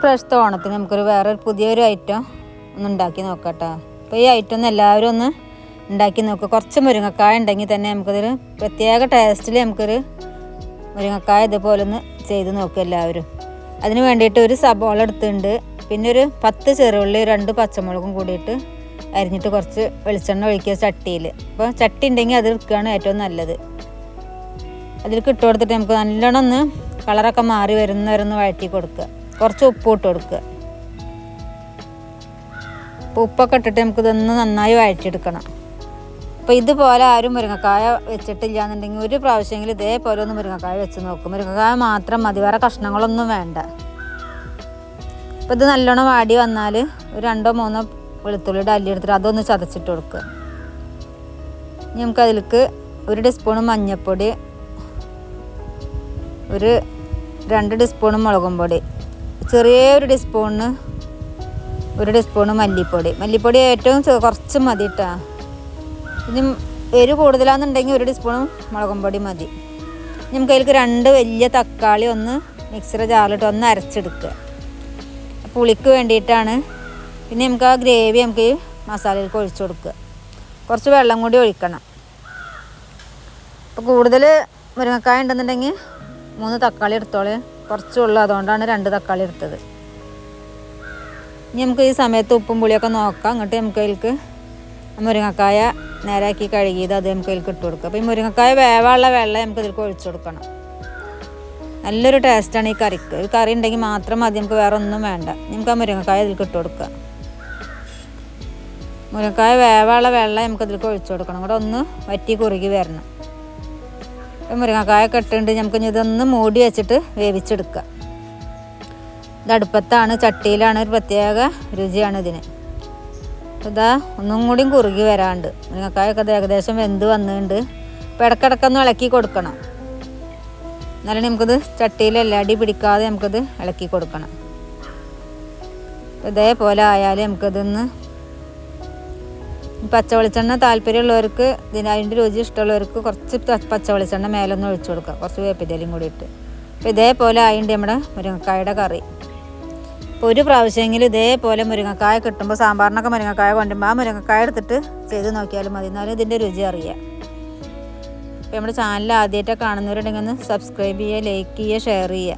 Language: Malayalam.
ഇപ്രാവശ്യത്തെ ഓണത്തിന് നമുക്കൊരു വേറെ പുതിയൊരു ഐറ്റം ഒന്ന് ഉണ്ടാക്കി നോക്കട്ടോ. അപ്പോൾ ഈ ഐറ്റം ഒന്ന് എല്ലാവരും ഒന്ന് ഉണ്ടാക്കി നോക്കുക കുറച്ച് മുരിങ്ങക്കായ ഉണ്ടെങ്കിൽ തന്നെ നമുക്കതൊരു പ്രത്യേക ടേസ്റ്റിൽ നമുക്കൊരു മുരിങ്ങക്കായ ഇതുപോലെ ഒന്ന് ചെയ്ത് നോക്കുക എല്ലാവരും. അതിന് വേണ്ടിയിട്ട് ഒരു സബോള എടുത്തിട്ടുണ്ട്. പിന്നെ ഒരു പത്ത് ചെറുള്ളി രണ്ട് പച്ചമുളകും കൂടിയിട്ട് അരിഞ്ഞിട്ട് കുറച്ച് വെളിച്ചെണ്ണ ഒഴിക്കുക ചട്ടിയിൽ. അപ്പോൾ ചട്ടി ഉണ്ടെങ്കിൽ അത് എടുക്കുകയാണ് ഏറ്റവും നല്ലത്. അതിൽ ഇട്ട് കൊടുത്തിട്ട് നമുക്ക് നല്ലോണം ഒന്ന് കളറൊക്കെ മാറി വരുന്നവരൊന്ന് വഴറ്റി കൊടുക്കുക. കുറച്ച് ഉപ്പ് ഇട്ട് കൊടുക്കുക. അപ്പോൾ ഉപ്പൊക്കെ ഇട്ടിട്ട് നമുക്ക് ഇതൊന്ന് നന്നായി വഴറ്റിയെടുക്കണം. അപ്പോൾ ഇതുപോലെ ആരും മുരിങ്ങക്കായ വെച്ചിട്ടില്ല എന്നുണ്ടെങ്കിൽ ഒരു പ്രാവശ്യമെങ്കിലും ഇതേപോലെ ഒന്ന് മുരിങ്ങക്കായ വെച്ച് നോക്കും. മുരിങ്ങക്കായ മാത്രം മതി വേറെ കഷ്ണങ്ങളൊന്നും വേണ്ട. അപ്പോൾ ഇത് നല്ലോണം വാടി വന്നാൽ ഒരു രണ്ടോ മൂന്നോ വെളുത്തുള്ളിയുടെ അല്ലി എടുത്തിട്ട് അതൊന്ന് ചതച്ചിട്ട് കൊടുക്കുക ഇനി നമുക്ക് അതിലേക്ക് ഒരു ടീസ്പൂൺ മഞ്ഞൾപ്പൊടി ഒരു രണ്ട് ടീസ്പൂൺ മുളകും പൊടി ചെറിയ ഒരു ടീസ്പൂണിന് ഒരു ടീസ്പൂണ് മല്ലിപ്പൊടി. മല്ലിപ്പൊടി ഏറ്റവും കുറച്ച് മതി കേട്ടോ ഇനി എരിവ് കൂടുതലാണെന്നുണ്ടെങ്കിൽ ഒരു ടീസ്പൂണും മുളകും പൊടി മതി. നമുക്ക് അതിലേക്ക് രണ്ട് വലിയ തക്കാളി ഒന്ന് മിക്സിയുടെ ജാറിലിട്ട് ഒന്ന് അരച്ചെടുക്കുക പുളിക്ക് വേണ്ടിയിട്ടാണ്. പിന്നെ നമുക്ക് ആ ഗ്രേവി നമുക്ക് മസാലയിലേക്ക് ഒഴിച്ചു കൊടുക്കുക കുറച്ച് വെള്ളം കൂടി ഒഴിക്കണം. അപ്പോൾ കൂടുതൽ മുരിങ്ങക്കായ ഉണ്ടെന്നുണ്ടെങ്കിൽ മൂന്ന് തക്കാളി എടുത്തോളെ. കുറച്ചുള്ളൂ അതുകൊണ്ടാണ് രണ്ട് തക്കാളി എടുത്തത്. ഇനി നമുക്ക് ഈ സമയത്ത് ഉപ്പും പുളിയൊക്കെ നോക്കാം. എന്നിട്ട് നമുക്ക് അതിൽക്ക് മുരിങ്ങക്കായ നേരാക്കി കഴുകിയത് അത് നമുക്ക് അതിൽക്ക് ഇട്ട് കൊടുക്കുക അപ്പോൾ ഈ മുരിങ്ങക്കായ വേവാനുള്ള വെള്ളം നമുക്ക് ഇതിൽക്ക് ഒഴിച്ചു കൊടുക്കണം. നല്ലൊരു ടേസ്റ്റാണ് ഈ കറിക്ക്. ഒരു കറി ഉണ്ടെങ്കിൽ മാത്രം മതി നമുക്ക് വേറെ ഒന്നും വേണ്ട. നമുക്ക് ആ മുരിങ്ങക്കായ ഇതിൽക്ക് ഇട്ട് കൊടുക്കുക മുരിങ്ങക്കായ വേവാനുള്ള വെള്ളം നമുക്ക് ഇതിൽക്ക് ഒഴിച്ചു കൊടുക്കണം. കൂടെ ഒന്ന് വറ്റി കുറുകി വരണം. മുരിങ്ങക്കായ കെട്ടുണ്ട്. നമുക്ക് ഇതൊന്ന് മൂടി വെച്ചിട്ട് വേവിച്ചെടുക്കുക ഇത് അടുപ്പത്താണ് ചട്ടിയിലാണ് ഒരു പ്രത്യേക രുചിയാണ് ഇതിന്. ഇതാ ഒന്നും കൂടിയും കുറുകി വരാണ്ട്. മുരിങ്ങക്കായൊക്കെ ഏകദേശം വെന്ത് വന്നിട്ടുണ്ട്. അപ്പോൾ ഇടക്കിടക്കൊന്ന് ഇളക്കി കൊടുക്കണം. എന്നാലും നമുക്കിത് ചട്ടിയിലല്ല അടി പിടിക്കാതെ നമുക്കിത് ഇളക്കി കൊടുക്കണം. ഇതേപോലെ ആയാലും നമുക്കിതൊന്ന് പച്ച വെളിച്ചെണ്ണ താല്പര്യമുള്ളവർക്ക് അതിന്റെ രുചി ഇഷ്ടമുള്ളവർക്ക് കുറച്ച് പച്ച വെളിച്ചെണ്ണ മേലൊന്ന് ഒഴിച്ചു കൊടുക്കുക. കുറച്ച് വേപ്പിതലും കൂടി ഇട്ട്. അപ്പോൾ ഇതേപോലെ ആയിണ്ട് നമ്മുടെ മുരിങ്ങക്കായുടെ കറി. അപ്പോൾ ഒരു പ്രാവശ്യമെങ്കിലും ഇതേപോലെ മുരിങ്ങക്കായ കിട്ടുമ്പോൾ സാമ്പാറിനൊക്കെ മുരിങ്ങക്കായ കൊണ്ടുമ്പോൾ ആ മുരിങ്ങക്കായ എടുത്തിട്ട് ചെയ്ത് നോക്കിയാലും മതി. എന്നാലും ഇതിന്റെ രുചി അറിയാം. അപ്പോൾ നമ്മുടെ ചാനൽ ആദ്യമായിട്ടൊക്കെ കാണുന്നവരുണ്ടെങ്കിൽ ഒന്ന് സബ്സ്ക്രൈബ് ചെയ്യുക ലൈക്ക് ചെയ്യുക ഷെയർ ചെയ്യുക.